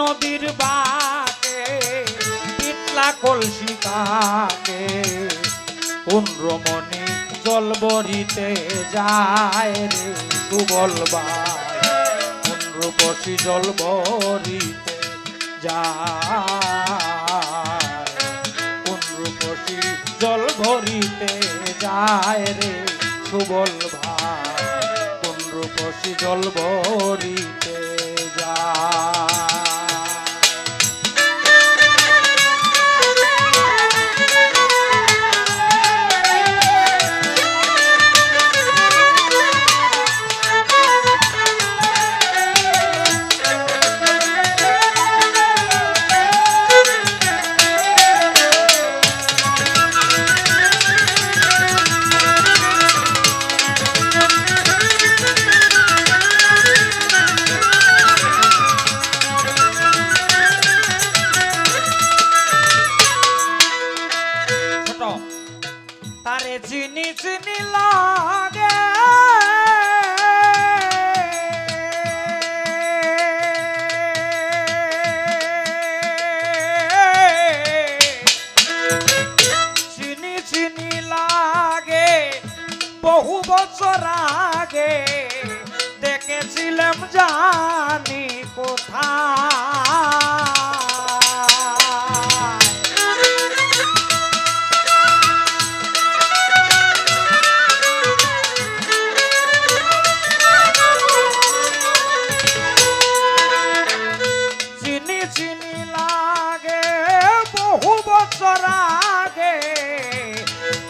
নদীর বাকে, পিতলা কলসি কাকে কোন রমণী জল বরিতে যায় রে সুবল কোন রূপসী জল বরিতে যায়। কোন রূপসী জল ভরিতে যায় রে সুবল ভাই কোন জল ভরিতে তারে চিনি চিনি লাগে। চিনি চিনি লাগে বহু বছর আগে দেখেছিলাম জানি কোথায়। চিনি লাগে, বহু বছর আগে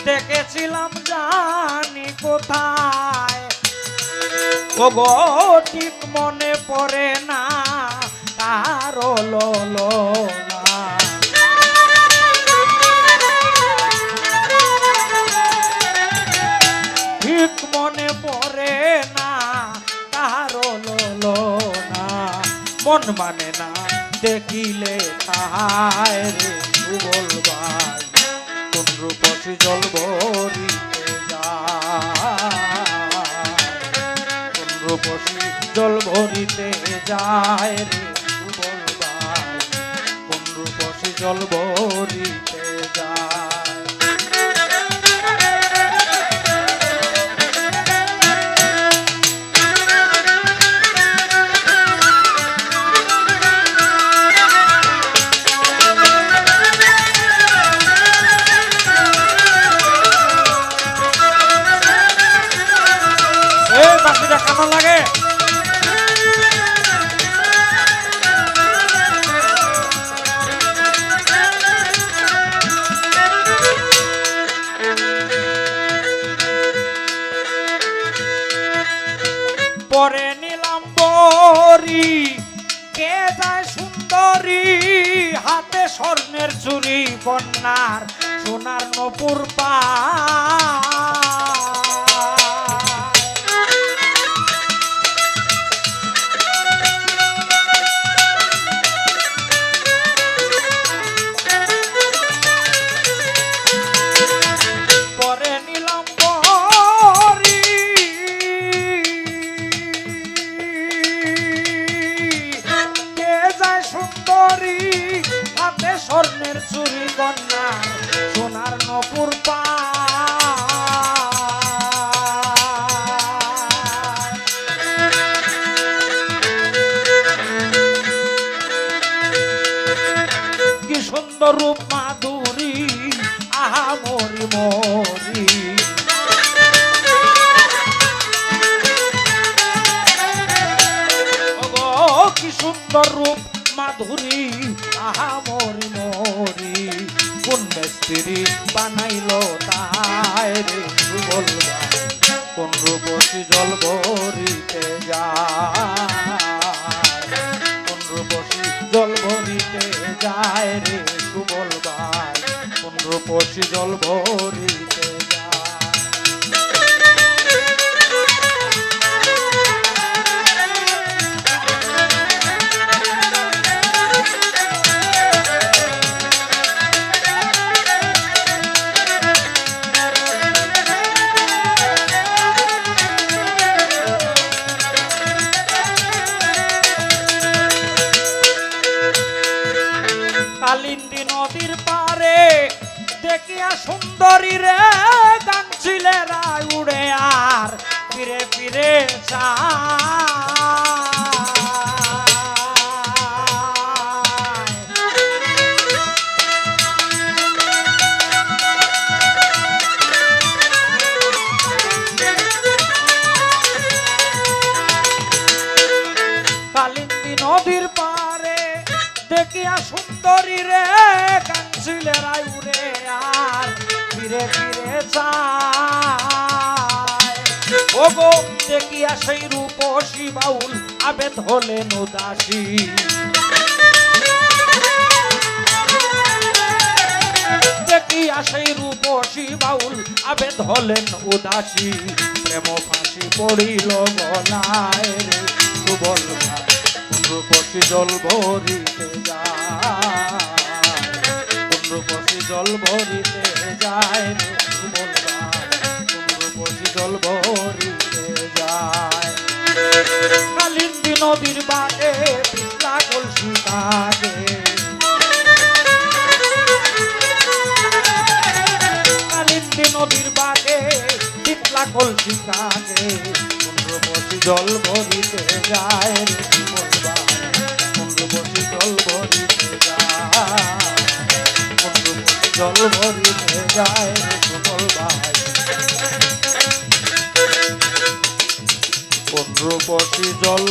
দেখেছিলাম জানি কোথায়। ওগো ঠিক মনে পড়ে না, কারও লোলো ঠিক মনে পড়ে না, কারও লোলো না। মন মানে না। দেখিলে তাহায় রে ভুবল ভাই কোন রূপসী জল ভরিতে যায়। কোন রূপসী জল ভরিতে যায় রে ভুবল ভাই কোন জল ভরিতে যায়। কেমন লাগে। পরে নিলাম বরি কে যায় সুন্দরী, হাতে স্বর্ণের চুরি কন্যার সোনার নপুর পা স্বর্ণের চুরি কন্যা, সোনার নপুর পা। কি সুন্দর রূপ মাধুরী, আহা মরি মরি। সুন্দর রূপ মাধুরী, আহা মরি মরি। কোন মিস্ত্রি বানাইলো তাই রে সুবল কোন রূপসী জল ভরিতে যায়? কোন রূপসী জল ভরিতে যায় রে সুবল ভাই কোন রূপসী জল ভরিতে রে উড়ে আর ফিরে ফিরে যায়। ওগো, দেখিয়া সেই রূপসী বাউল আবেদ হলেন উদাসী। দেখিয়া সেই রূপসী বাউল আবেদ হলেন উদাসী। প্রেম ফাঁসি পড়িল গলায় সুবল রূপসী জল ভরিতে ভরিতে যায় রূপসী জল ভরিতে যায় কালিন্দী নদীর বাটে পিছলা কলসি কাগে কালিন্দী নদীর বাগে শীতলা কলসি জল ভরিতে যায় জল ভরিতে কুন্দ্রপতি জল